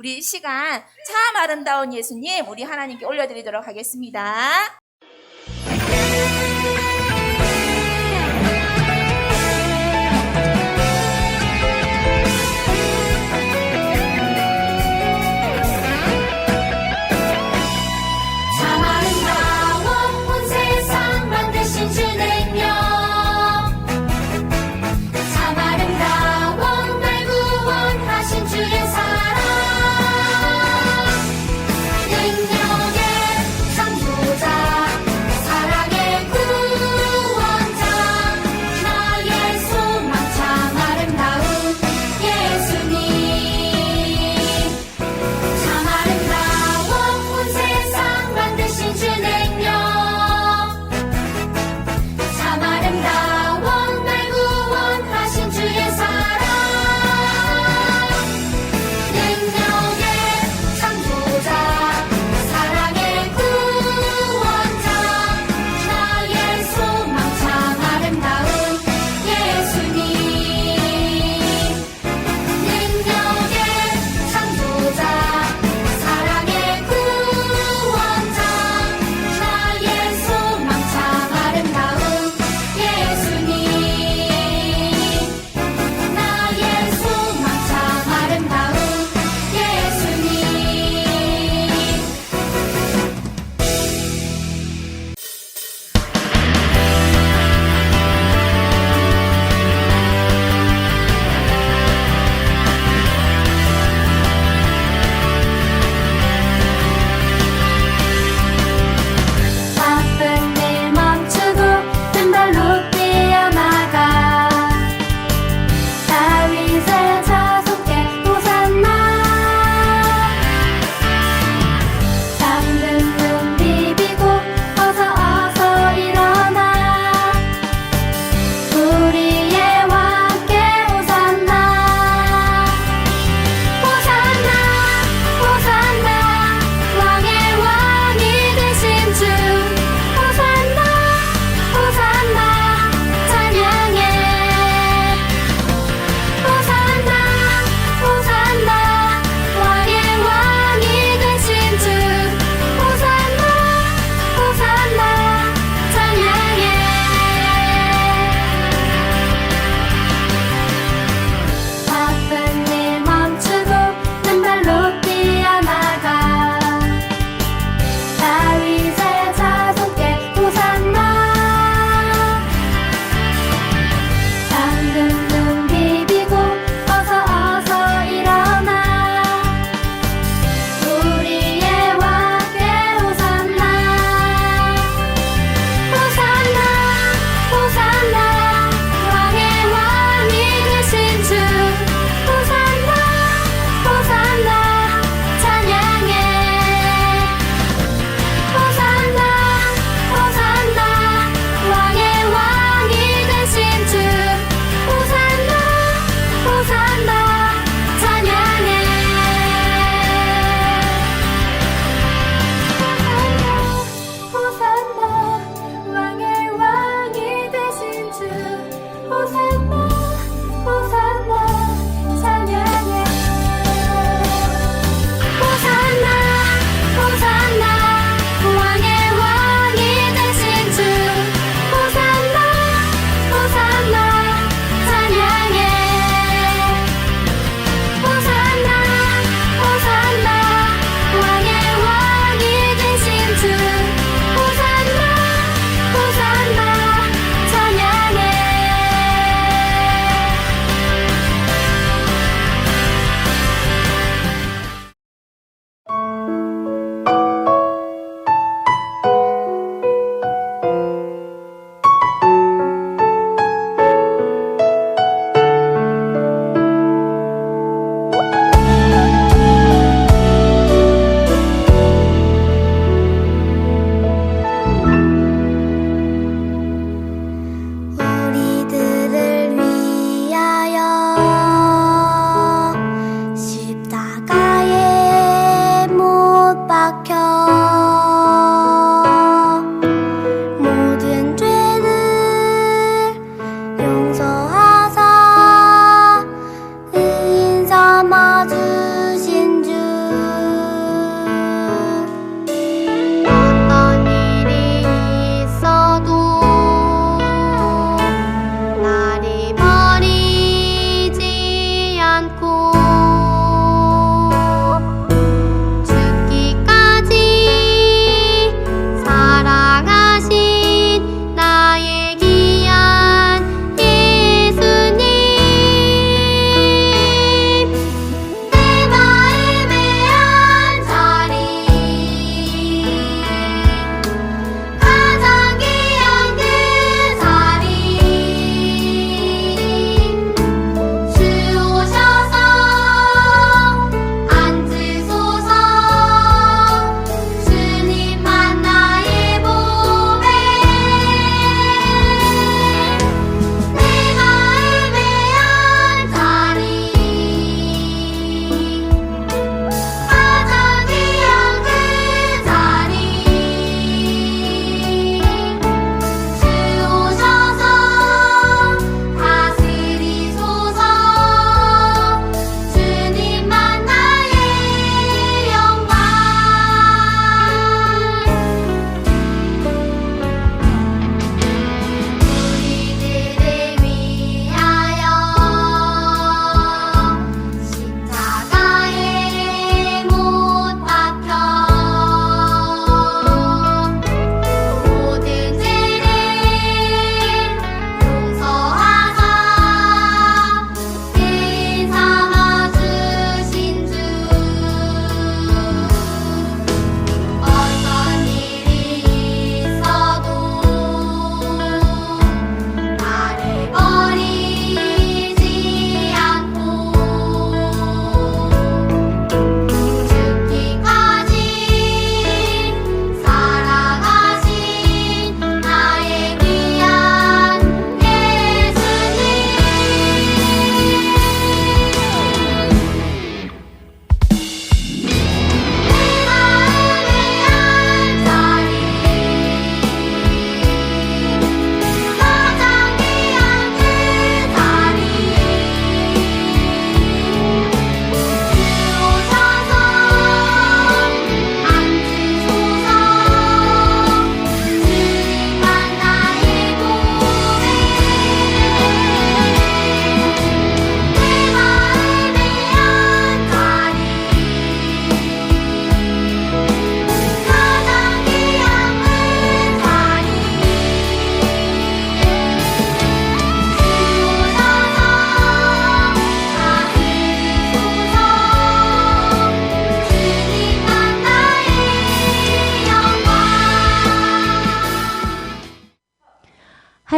우리 시간 참 아름다운 예수님 우리 하나님께 올려드리도록 하겠습니다.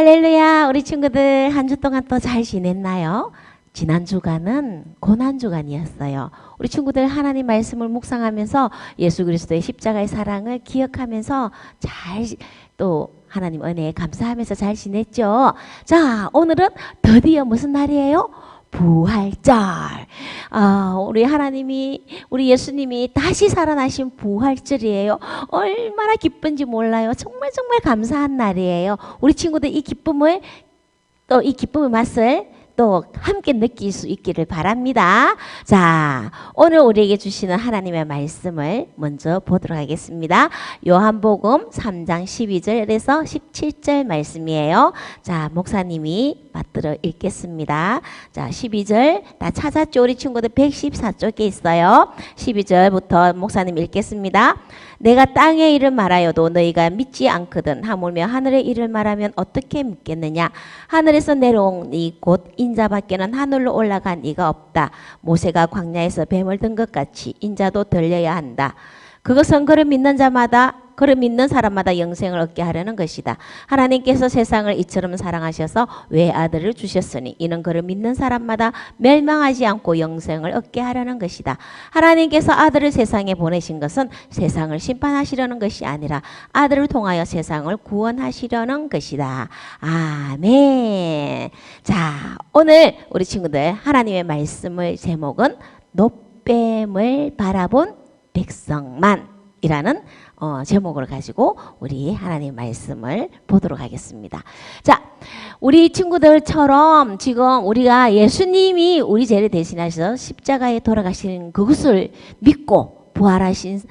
우리 친구들 한 주 동안 또 잘 지냈나요? 지난 주간은 고난 주간이었어요. 우리 친구들 하나님 말씀을 묵상하면서 예수 그리스도의 십자가의 사랑을 기억하면서 잘 또 하나님 은혜에 감사하면서 잘 지냈죠. 자, 오늘은 드디어 무슨 날이에요? 부활절. 아, 우리 하나님이, 우리 예수님이 다시 살아나신 부활절이에요. 얼마나 기쁜지 몰라요. 정말 정말 감사한 날이에요. 우리 친구들 이 기쁨을, 또 이 기쁨의 맛을 또 함께 느낄 수 있기를 바랍니다. 자, 오늘 우리에게 주시는 하나님의 말씀을 먼저 보도록 하겠습니다. 요한복음 3장 12절에서 17절 말씀이에요. 자, 목사님이 맞들어 읽겠습니다. 자, 12절 다 찾았죠? 우리 친구들 114쪽에 있어요. 12절부터 목사님 읽겠습니다. 내가 땅의 일을 말하여도 너희가 믿지 않거든. 하물며 하늘의 일을 말하면 어떻게 믿겠느냐? 하늘에서 내려온 이 곧 인자밖에는 하늘로 올라간 이가 없다. 모세가 광야에서 뱀을 든 것 같이 인자도 들려야 한다. 그것은 그를 믿는 자마다 그를 믿는 사람마다 영생을 얻게 하려는 것이다. 하나님께서 세상을 이처럼 사랑하셔서 외아들을 주셨으니 이는 그를 믿는 사람마다 멸망하지 않고 영생을 얻게 하려는 것이다. 하나님께서 아들을 세상에 보내신 것은 세상을 심판하시려는 것이 아니라 아들을 통하여 세상을 구원하시려는 것이다. 아멘. 자, 오늘 우리 친구들 하나님의 말씀의 제목은 노뱀을 바라본 백성만이라는 어, 제목을 가지고 우리 하나님 말씀을 보도록 하겠습니다. 자, 우리 친구들처럼 지금 우리가 예수님이 우리 죄를 대신하셔서 십자가에 돌아가신 그것을 믿고 부활하신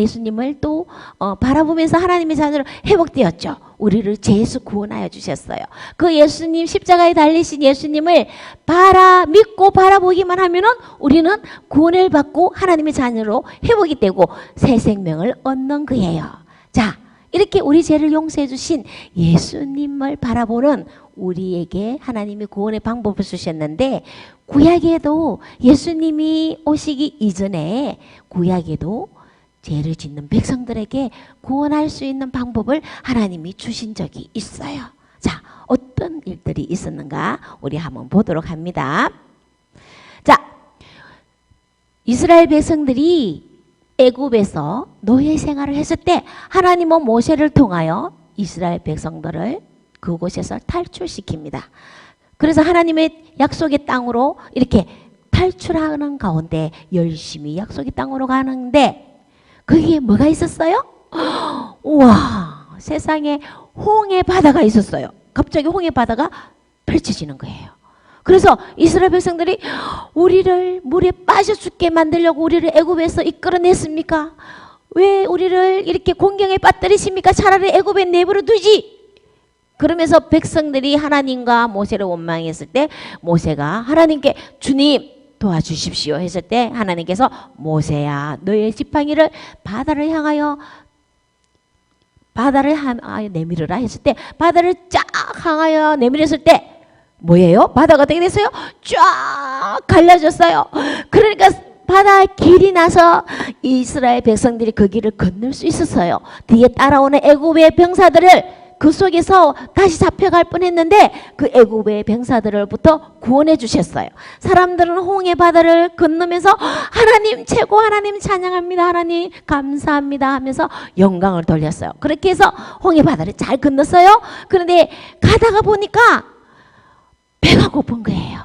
예수님을 또 어, 바라보면서 하나님의 자녀로 회복되었죠. 우리를 죄에서 구원하여 주셨어요. 그 예수님 십자가에 달리신 예수님을 바라 믿고 바라보기만 하면은 우리는 구원을 받고 하나님의 자녀로 회복이 되고 새 생명을 얻는 거예요. 자, 이렇게 우리 죄를 용서해 주신 예수님을 바라보는 우리에게 하나님이 구원의 방법을 주셨는데 구약에도 예수님이 오시기 이전에 구약에도 죄를 짓는 백성들에게 구원할 수 있는 방법을 하나님이 주신 적이 있어요. 자, 어떤 일들이 있었는가 우리 한번 보도록 합니다. 자, 이스라엘 백성들이 애굽에서 노예 생활을 했을 때 하나님은 모세를 통하여 이스라엘 백성들을 그곳에서 탈출시킵니다. 그래서 하나님의 약속의 땅으로 이렇게 탈출하는 가운데 열심히 약속의 땅으로 가는데 거기에 뭐가 있었어요? 우와, 세상에 홍해 바다가 있었어요. 갑자기 홍해 바다가 펼쳐지는 거예요. 그래서 이스라엘 백성들이 우리를 물에 빠져 죽게 만들려고 우리를 애굽에서 이끌어냈습니까? 왜 우리를 이렇게 공경에 빠뜨리십니까? 차라리 애굽에 내버려 두지. 그러면서 백성들이 하나님과 모세를 원망했을 때 모세가 하나님께 주님 도와주십시오 했을 때 하나님께서 모세야 너의 지팡이를 바다를 향하여 바다를 향하여 내밀으라 했을 때 바다를 쫙 향하여 내밀었을 때 뭐예요? 바다가 어떻게 됐어요? 쫙 갈라졌어요. 그러니까 바다 길이 나서 이스라엘 백성들이 그 길을 건널 수 있었어요. 뒤에 따라오는 애굽의 병사들을 그 속에서 다시 잡혀갈 뻔했는데 그 애굽의 병사들을부터 구원해 주셨어요. 사람들은 홍해 바다를 건너면서 하나님 최고 하나님 찬양합니다. 하나님 감사합니다 하면서 영광을 돌렸어요. 그렇게 해서 홍해 바다를 잘 건넜어요. 그런데 가다가 보니까 배가 고픈 거예요.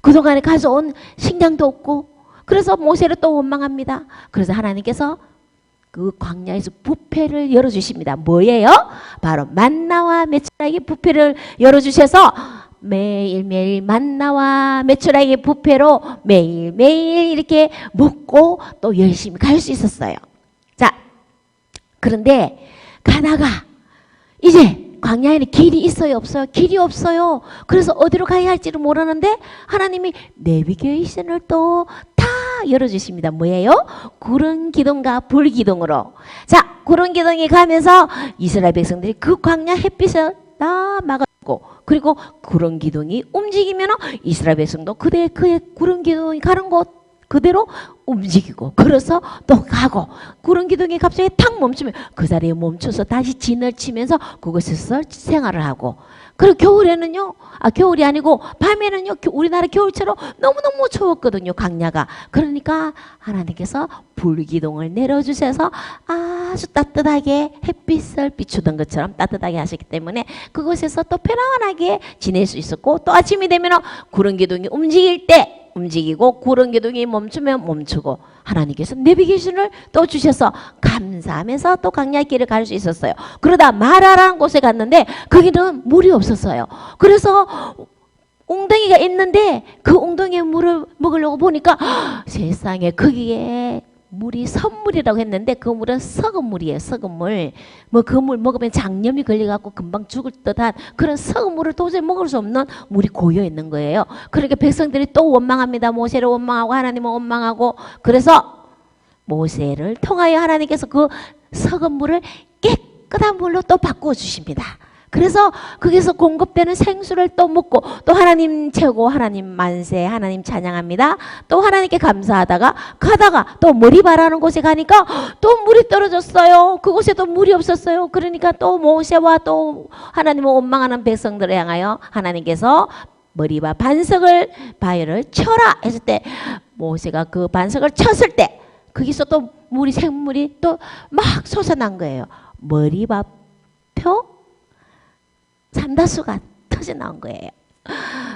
그동안에 가져온 식량도 없고 그래서 모세를 또 원망합니다. 그래서 하나님께서 그 광야에서 부패를 열어주십니다. 뭐예요? 바로 만나와 메추라기 부패를 열어주셔서 매일매일 만나와 메추라기 부패로 매일매일 이렇게 먹고 또 열심히 갈 수 있었어요. 자, 그런데 가다가 이제 광야에는 길이 있어요, 없어요? 길이 없어요. 그래서 어디로 가야 할지를 모르는데 하나님이 내비게이션을 또다 열어주십니다. 뭐예요? 구름 기둥과 불 기둥으로. 자, 구름 기둥이 가면서 이스라엘 백성들이 그 광야 햇빛을 다 막아주고 그리고 구름 기둥이 움직이면 이스라엘 백성도 그대 그의 구름 기둥이 가는 곳 그대로 움직이고 걸어서 또 가고 구름 기둥이 갑자기 탁 멈추면 그 자리에 멈춰서 다시 진을 치면서 그곳에서 생활을 하고. 그리고 겨울에는요 아 겨울이 아니고 밤에는요 겨- 우리나라 겨울처럼 너무너무 추웠거든요 강야가. 그러니까 하나님께서 불기둥을 내려주셔서 아주 따뜻하게 햇빛을 비추던 것처럼 따뜻하게 하셨기 때문에 그곳에서 또 편안하게 지낼 수 있었고 또 아침이 되면 구름 기둥이 움직일 때 움직이고 구름 기둥이 멈추면 멈추고 하나님께서 내비게이션을 또 주셔서 감사하면서 또 강야길을 갈 수 있었어요. 그러다 마라라는 곳에 갔는데 거기는 물이 없었어요. 그래서 웅덩이가 있는데 그 웅덩이에 물을 먹으려고 보니까 세상에 거기에 물이 선물이라고 했는데 그 물은 썩은 물이에요. 썩은 물. 뭐 그 물 먹으면 장염이 걸려갖고 금방 죽을 듯한 그런 썩은 물을 도저히 먹을 수 없는 물이 고여 있는 거예요. 그러니까 백성들이 또 원망합니다. 모세를 원망하고 하나님을 원망하고 그래서 모세를 통하여 하나님께서 그 썩은 물을 깨끗한 물로 또 바꾸어 주십니다. 그래서 거기서 공급되는 생수를 또 먹고 또 하나님 최고 하나님 만세 하나님 찬양합니다. 또 하나님께 감사하다가 가다가 또 머리 바라는 곳에 가니까 또 물이 떨어졌어요. 그곳에도 물이 없었어요. 그러니까 또 모세와 또 하나님을 원망하는 백성들을 향하여 하나님께서 머리바 반석을 바위를 쳐라 했을 때 모세가 그 반석을 쳤을 때 거기서 또 물이 생물이 또 막 솟아난 거예요. 머리바표 삼다수가 터져 나온 거예요.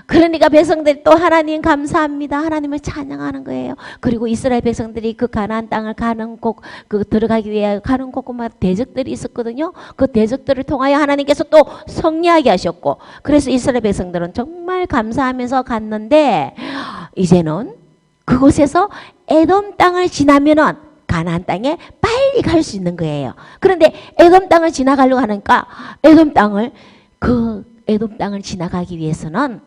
그러니까 백성들이 또 하나님 감사합니다. 하나님을 찬양하는 거예요. 그리고 이스라엘 백성들이 그 가나안 땅을 가는 곳, 그 들어가기 위해 가는 곳마다 대적들이 있었거든요. 그 대적들을 통하여 하나님께서 또 성리하게 하셨고, 그래서 이스라엘 백성들은 정말 감사하면서 갔는데 이제는 그곳에서 에돔 땅을 지나면은 가나안 땅에 빨리 갈 수 있는 거예요. 그런데 에돔 땅을 지나가려고 하니까 에돔 땅을 그 에돔 땅을 지나가기 위해서는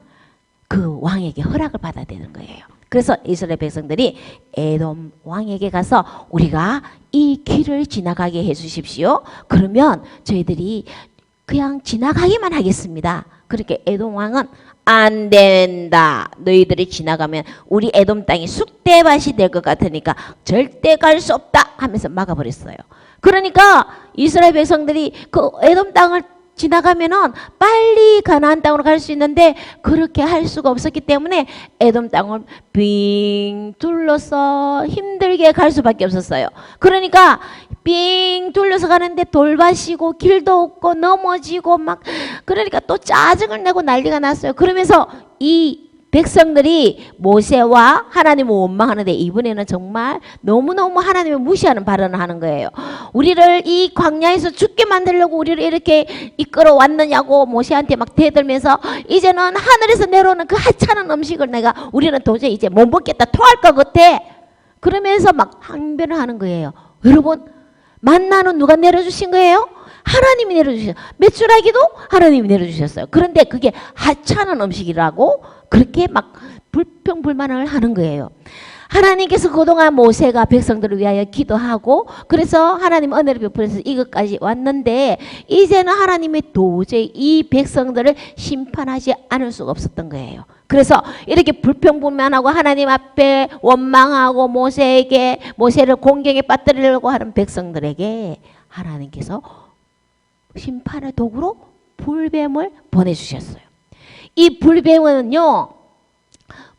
그 왕에게 허락을 받아야 되는 거예요. 그래서 이스라엘 백성들이 에돔 왕에게 가서 우리가 이 길을 지나가게 해 주십시오. 그러면 저희들이 그냥 지나가기만 하겠습니다. 그렇게 에돔 왕은 안 된다. 너희들이 지나가면 우리 에돔 땅이 쑥대밭이 될 것 같으니까 절대 갈 수 없다 하면서 막아버렸어요. 그러니까 이스라엘 백성들이 그 에돔 땅을 지나가면은 빨리 가나안 땅으로 갈 수 있는데 그렇게 할 수가 없었기 때문에 에돔 땅을 빙 둘러서 힘들게 갈 수밖에 없었어요. 그러니까 빙 둘러서 가는데 돌밭이고 길도 없고 넘어지고 막 그러니까 또 짜증을 내고 난리가 났어요. 그러면서 이 백성들이 모세와 하나님을 원망하는데 이번에는 정말 너무너무 하나님을 무시하는 발언을 하는 거예요. 우리를 이 광야에서 죽게 만들려고 우리를 이렇게 이끌어 왔느냐고 모세한테 막 대들면서 이제는 하늘에서 내려오는 그 하찮은 음식을 내가 우리는 도저히 이제 못 먹겠다 토할 것 같아. 그러면서 막 항변을 하는 거예요. 여러분 만나는 누가 내려주신 거예요? 하나님이 내려주셨어요. 메추라기도 하나님이 내려주셨어요. 그런데 그게 하찮은 음식이라고 그렇게 막 불평 불만을 하는 거예요. 하나님께서 그동안 모세가 백성들을 위하여 기도하고 그래서 하나님 은혜를 베풀어서 이것까지 왔는데 이제는 하나님이 도저히 이 백성들을 심판하지 않을 수가 없었던 거예요. 그래서 이렇게 불평불만하고 하나님 앞에 원망하고 모세에게 모세를 공경에 빠뜨리려고 하는 백성들에게 하나님께서 심판의 도구로 불뱀을 보내주셨어요. 이 불뱀은요,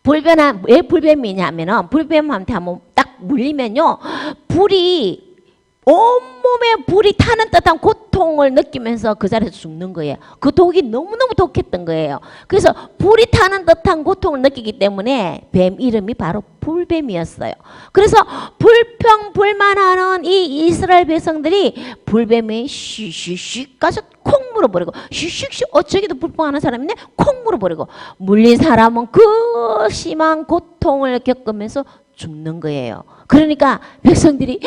불뱀한 왜 불뱀이냐면은 불뱀한테 한번 딱 물리면요, 불이 온몸에 불이 타는 듯한 고통을 느끼면서 그 자리에서 죽는 거예요. 그 독이 너무너무 독했던 거예요. 그래서 불이 타는 듯한 고통을 느끼기 때문에 뱀 이름이 바로 불뱀이었어요. 그래서 불평 불만하는 이 이스라엘 백성들이 불뱀이 쉬쉬쉬 가서 콩 물어버리고 쉬쉬쉬 어 저기도 불평하는 사람이 있네 콩 물어버리고 물린 사람은 그 심한 고통을 겪으면서 죽는 거예요. 그러니까 백성들이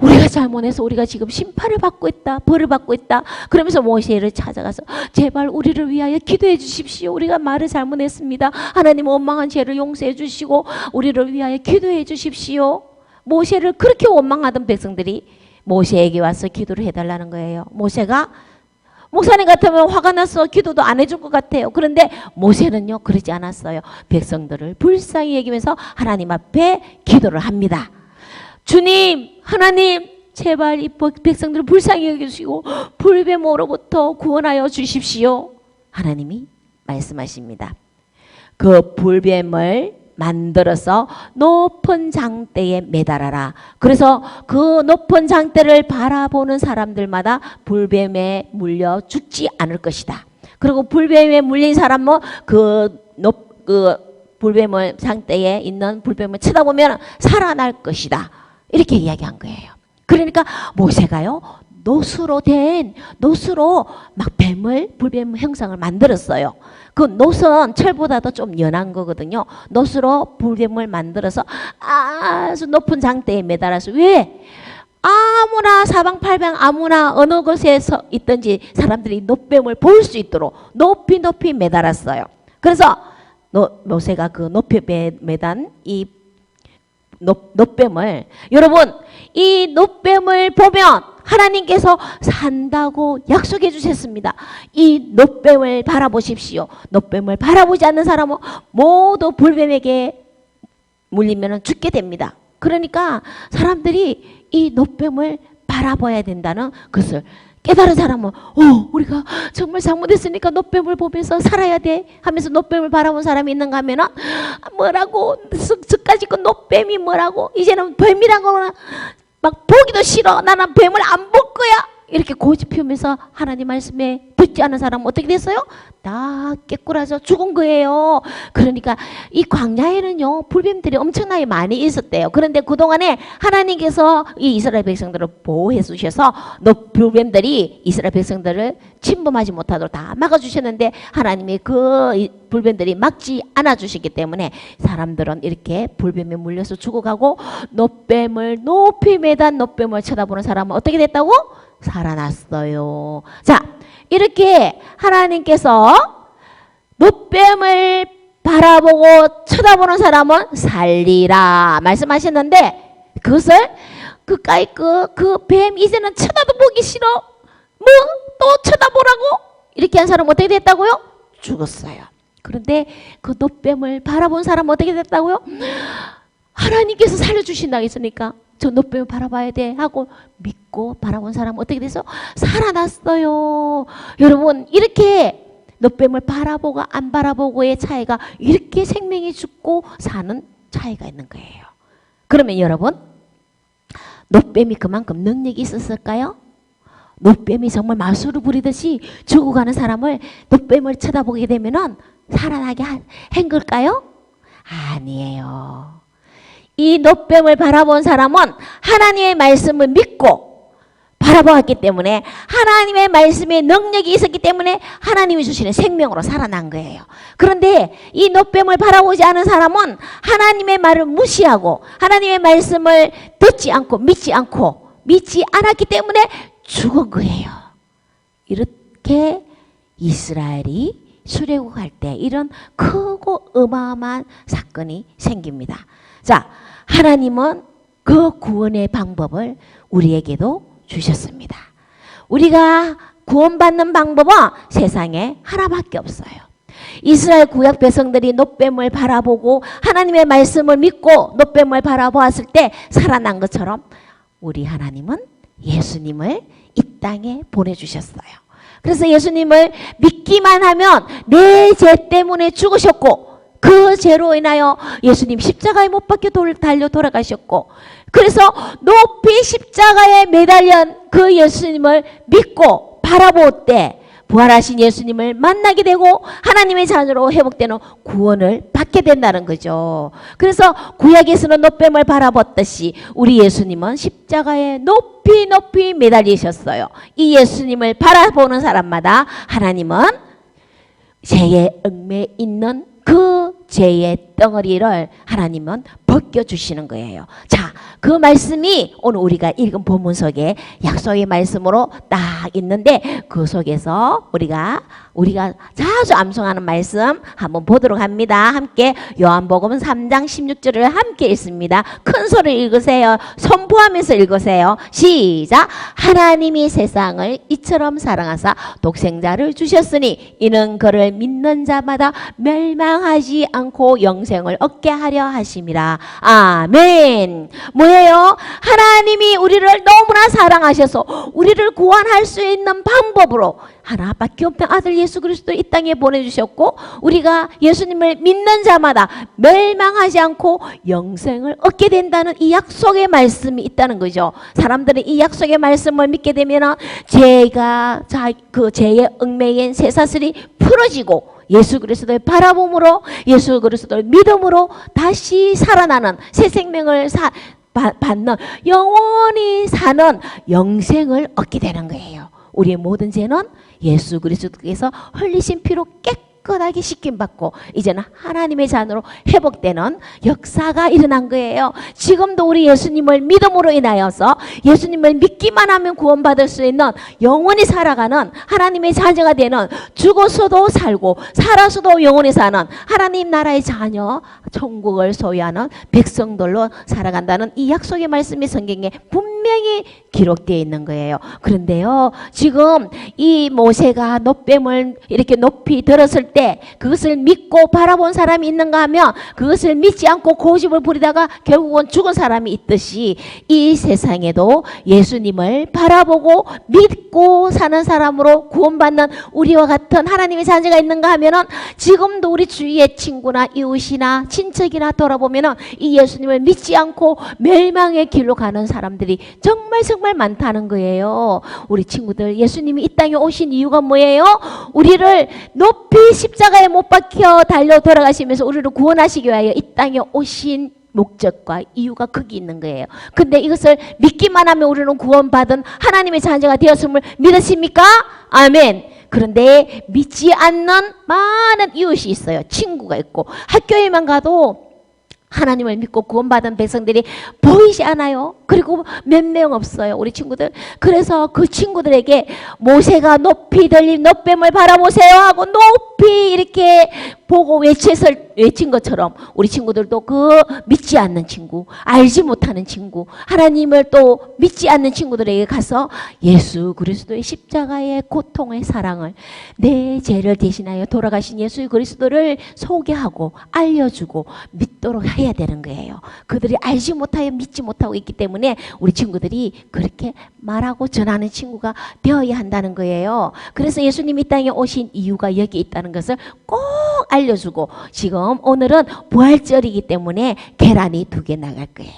우리가 잘못해서 우리가 지금 심판을 받고 있다, 벌을 받고 있다. 그러면서 모세를 찾아가서 제발 우리를 위하여 기도해 주십시오. 우리가 말을 잘못했습니다. 하나님 원망한 죄를 용서해 주시고 우리를 위하여 기도해 주십시오. 모세를 그렇게 원망하던 백성들이 모세에게 와서 기도를 해달라는 거예요. 모세가 목사님 같으면 화가 나서 기도도 안 해줄 것 같아요. 그런데 모세는요 그러지 않았어요. 백성들을 불쌍히 여기면서 하나님 앞에 기도를 합니다. 주님, 하나님, 제발 이 백성들을 불쌍히 여겨주시고 불뱀으로부터 구원하여 주십시오. 하나님이 말씀하십니다. 그 불뱀을 만들어서 높은 장대에 매달아라. 그래서 그 높은 장대를 바라보는 사람들마다 불뱀에 물려 죽지 않을 것이다. 그리고 불뱀에 물린 사람은 그 높, 그 불뱀을 장대에 있는 불뱀을 쳐다보면 살아날 것이다. 이렇게 이야기한 거예요. 그러니까 모세가요 노수로 된 노수로 막 뱀을 불뱀 형상을 만들었어요. 그 노선 철보다도 좀 연한 거거든요. 노수로 불뱀을 만들어서 아주 높은 장대에 매달아서 왜? 아무나 사방팔방 아무나 어느 곳에서 있든지 사람들이 노뱀을 볼 수 있도록 높이 높이 매달았어요. 그래서 노, 모세가 그 높이 매, 매단 이 노, 노뱀을 여러분 이 노뱀을 보면 하나님께서 산다고 약속해 주셨습니다. 이 노뱀을 바라보십시오. 노뱀을 바라보지 않는 사람은 모두 불뱀에게 물리면 죽게 됩니다. 그러니까 사람들이 이 노뱀을 바라봐야 된다는 것을 깨달은 사람은 어 우리가 정말 잘못했으니까 노뱀을 보면서 살아야 돼 하면서 노뱀을 바라본 사람이 있는가 하면은 뭐라고 저까지 그 노뱀이 뭐라고 이제는 거는 막 보기도 싫어. 나는 뱀을 안 볼 거야 이렇게 고집 피우면서 하나님 말씀에 듣지 않은 사람은 어떻게 됐어요? 다 깨꾸라져 죽은 거예요. 그러니까 이 광야에는요 불뱀들이 엄청나게 많이 있었대요. 그런데 그 동안에 하나님께서 이 이스라엘 백성들을 보호해 주셔서 너 불뱀들이 이스라엘 백성들을 침범하지 못하도록 다 막아 주셨는데 하나님이 그이 불뱀들이 막지 않아 주시기 때문에 사람들은 이렇게 불뱀에 물려서 죽어가고 노뱀을 높이 매단 노뱀을 쳐다보는 사람은 어떻게 됐다고? 살아났어요. 자, 이렇게 하나님께서 노뱀을 바라보고 쳐다보는 사람은 살리라 말씀하셨는데 그것을 그까이 그 그 뱀 이제는 쳐다도 보기 싫어. 뭐 또 쳐다보라고 이렇게 한 사람은 어떻게 됐다고요? 죽었어요. 그런데 그 노뱀을 바라본 사람은 어떻게 됐다고요? 하나님께서 살려주신다고 했으니까 저 노뱀을 바라봐야 돼 하고 믿고 바라본 사람은 어떻게 돼서 살아났어요. 여러분 이렇게 노뱀을 바라보고 안 바라보고의 차이가 이렇게 생명이 죽고 사는 차이가 있는 거예요. 그러면 여러분 노뱀이 그만큼 능력이 있었을까요? 노뱀이 정말 마술을 부리듯이 죽어가는 사람을 노뱀을 쳐다보게 되면은 살아나게 한, 한 걸까요? 아니에요. 이 노뱀을 바라본 사람은 하나님의 말씀을 믿고 바라보았기 때문에 하나님의 말씀에 능력이 있었기 때문에 하나님이 주시는 생명으로 살아난 거예요. 그런데 이 노뱀을 바라보지 않은 사람은 하나님의 말을 무시하고 하나님의 말씀을 듣지 않고 믿지 않고 믿지 않았기 때문에 죽은 거예요. 이렇게 이스라엘이 수레국할 때 이런 크고 어마어마한 사건이 생깁니다. 자, 하나님은 그 구원의 방법을 우리에게도 주셨습니다. 우리가 구원받는 방법은 세상에 하나밖에 없어요. 이스라엘 구약 백성들이 노뱀을 바라보고 하나님의 말씀을 믿고 노뱀을 바라보았을 때 살아난 것처럼 우리 하나님은 예수님을 이 땅에 보내주셨어요. 그래서 예수님을 믿기만 하면 내 죄 때문에 죽으셨고 그 죄로 인하여 예수님 십자가에 못 박혀 돌, 달려 돌아가셨고 그래서 높이 십자가에 매달린 그 예수님을 믿고 바라볼 때 부활하신 예수님을 만나게 되고 하나님의 자녀로 회복되는 구원을 받게 된다는 거죠. 그래서 구약에서는 노뱀을 바라봤듯이 우리 예수님은 십자가에 높이 높이 매달리셨어요. 이 예수님을 바라보는 사람마다 하나님은 죄의 얽매 있는 그 죄의 덩어리를 하나님은 벗겨 맡겨주시는 거예요. 자, 그 말씀이 오늘 우리가 읽은 본문 속에 약속의 말씀으로 딱 있는데 그 속에서 우리가 우리가 자주 암송하는 말씀 한번 보도록 합니다. 함께 요한복음 3장 16절을 함께 읽습니다. 큰 소리 읽으세요. 선포하면서 읽으세요. 시작. 하나님이 세상을 이처럼 사랑하사 독생자를 주셨으니 이는 그를 믿는 자마다 멸망하지 않고 영생을 얻게 하려 하심이라. 아멘. 뭐예요? 하나님이 우리를 너무나 사랑하셔서 우리를 구원할 수 있는 방법으로 하나밖에 없는 아들 예수 그리스도 이 땅에 보내주셨고 우리가 예수님을 믿는 자마다 멸망하지 않고 영생을 얻게 된다는 이 약속의 말씀이 있다는 거죠. 사람들은 이 약속의 말씀을 믿게 되면 죄가 자, 그 죄의 얽매인 쇠사슬이 풀어지고 예수 그리스도의 바라봄으로 예수 그리스도의 믿음으로 다시 살아나는 새 생명을 사, 바- 받는 영원히 사는 영생을 얻게 되는 거예요. 우리의 모든 죄는 예수 그리스도께서 흘리신 피로 깨끗 하게 씻김 받고 이제는 하나님의 잔으로 회복되는 역사가 일어난 거예요. 지금도 우리 예수님을 믿음으로 인하여서 예수님을 믿기만 하면 구원받을 수 있는 영원히 살아가는 하나님의 자녀가 되는 죽어서도 살고 살아서도 영원히 사는 하나님 나라의 자녀 천국을 소유하는 백성들로 살아간다는 이 약속의 말씀이 성경에 분명히 기록되어 있는 거예요. 그런데요, 지금 이 모세가 노뱀을 이렇게 높이 들었을 때 그것을 믿고 바라본 사람이 있는가 하면 그것을 믿지 않고 고집을 부리다가 결국은 죽은 사람이 있듯이 이 세상에도 예수님을 바라보고 믿고 사는 사람으로 구원받는 우리와 같은 하나님의 자녀가 있는가 하면은 지금도 우리 주위의 친구나 이웃이나 친척이나 돌아보면은 이 예수님을 믿지 않고 멸망의 길로 가는 사람들이 정말 정말 많다는 거예요. 우리 친구들 예수님이 이 땅에 오신 이유가 뭐예요? 우리를 높이 십자가에 못 박혀 달려 돌아가시면서 우리를 구원하시기 위하여 이 땅에 오신 목적과 이유가 거기 있는 거예요. 근데 이것을 믿기만 하면 우리는 구원받은 하나님의 자녀가 되었음을 믿으십니까? 아멘. 그런데 믿지 않는 많은 이웃이 있어요. 친구가 있고 학교에만 가도 하나님을 믿고 구원받은 백성들이 보이지 않아요. 그리고 몇 명 없어요. 우리 친구들. 그래서 그 친구들에게 모세가 높이 들린 높뱀을 바라보세요 하고 높이 이렇게 보고 외쳤을, 외친 것처럼 우리 친구들도 그 믿지 않는 친구, 알지 못하는 친구, 하나님을 또 믿지 않는 친구들에게 가서 예수 그리스도의 십자가의 고통의 사랑을 내 죄를 대신하여 돌아가신 예수 그리스도를 소개하고 알려주고 믿도록 해야 되는 거예요. 그들이 알지 못하여 믿지 못하고 있기 때문에 우리 친구들이 그렇게 말하고 전하는 친구가 되어야 한다는 거예요. 그래서 예수님이 이 땅에 오신 이유가 여기 있다는 것을 꼭 알려주고 지금 오늘은 부활절이기 때문에 계란이 두 개 나갈 거예요.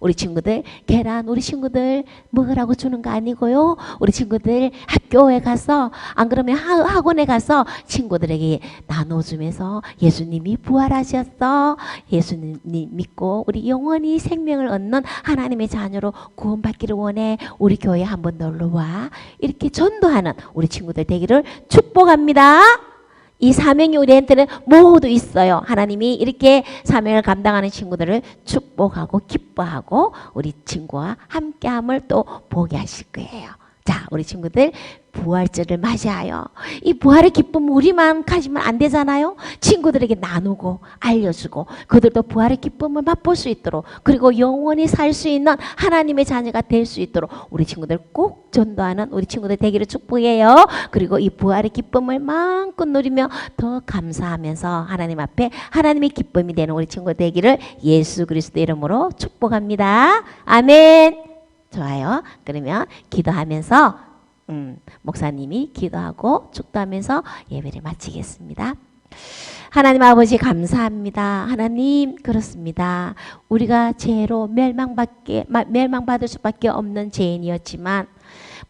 우리 친구들 계란 우리 친구들 먹으라고 주는 거 아니고요. 우리 친구들 학교에 가서 안 그러면 하- 학원에 가서 친구들에게 나눠주면서 예수님이 부활하셨어. 예수님 믿고 우리 영원히 생명을 얻는 하나님의 자녀로 구원받기를 원해. 우리 교회 한번 놀러 와. 이렇게 전도하는 우리 친구들 되기를 축복합니다. 이 사명이 우리한테는 모두 있어요. 하나님이 이렇게 사명을 감당하는 친구들을 축복하고 기뻐하고 우리 친구와 함께함을 또 보게 하실 거예요. 자, 우리 친구들 부활절을 맞이하여 이 부활의 기쁨 우리만 가지면 안 되잖아요. 친구들에게 나누고 알려주고 그들도 부활의 기쁨을 맛볼 수 있도록 그리고 영원히 살 수 있는 하나님의 자녀가 될 수 있도록 우리 친구들 꼭 전도하는 우리 친구들 되기를 축복해요. 그리고 이 부활의 기쁨을 마음껏 누리며 더 감사하면서 하나님 앞에 하나님의 기쁨이 되는 우리 친구 되기를 예수 그리스도 이름으로 축복합니다. 아멘. 좋아요. 그러면 기도하면서 음, 목사님이 기도하고 축도하면서 예배를 마치겠습니다. 하나님 아버지 감사합니다. 하나님 그렇습니다. 우리가 죄로 멸망받게 마- 멸망받을 수밖에 없는 죄인이었지만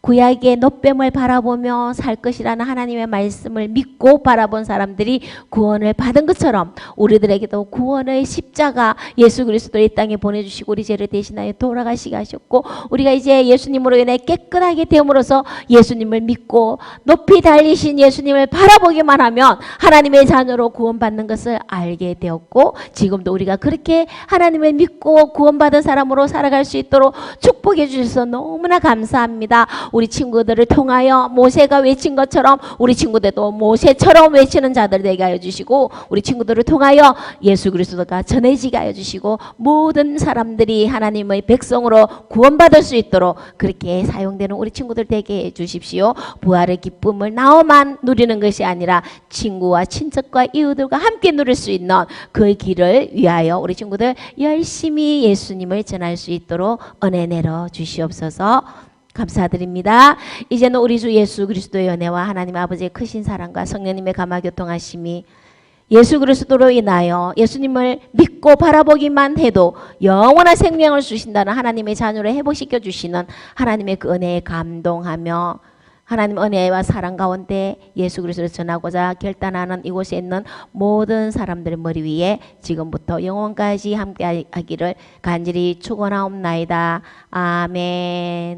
구약의 노뱀을 바라보며 살 것이라는 하나님의 말씀을 믿고 바라본 사람들이 구원을 받은 것처럼 우리들에게도 구원의 십자가 예수 그리스도 이 땅에 보내주시고 우리 죄를 대신하여 돌아가시게 하셨고 우리가 이제 예수님으로 인해 깨끗하게 되음으로써 예수님을 믿고 높이 달리신 예수님을 바라보기만 하면 하나님의 자녀로 구원받는 것을 알게 되었고 지금도 우리가 그렇게 하나님을 믿고 구원받은 사람으로 살아갈 수 있도록 축복해 주셔서 너무나 감사합니다. 우리 친구들을 통하여 모세가 외친 것처럼 우리 친구들도 모세처럼 외치는 자들 되게 하여 주시고 우리 친구들을 통하여 예수 그리스도가 전해지게 하여 주시고 모든 사람들이 하나님의 백성으로 구원받을 수 있도록 그렇게 사용되는 우리 친구들 되게 해 주십시오. 부활의 기쁨을 나만 누리는 것이 아니라 친구와 친척과 이웃들과 함께 누릴 수 있는 그 길을 위하여 우리 친구들 열심히 예수님을 전할 수 있도록 은혜 내려 주시옵소서. 감사드립니다. 이제는 우리 주 예수 그리스도의 은혜와 하나님 아버지의 크신 사랑과 성령님의 감화 교통하심이 예수 그리스도로 인하여 예수님을 믿고 바라보기만 해도 영원한 생명을 주신다는 하나님의 자녀를 회복시켜 주시는 하나님의 그 은혜에 감동하며 하나님 은혜와 사랑 가운데 예수 그리스도를 전하고자 결단하는 이곳에 있는 모든 사람들의 머리 위에 지금부터 영원까지 함께 하기를 간절히 축원하옵나이다. 아멘.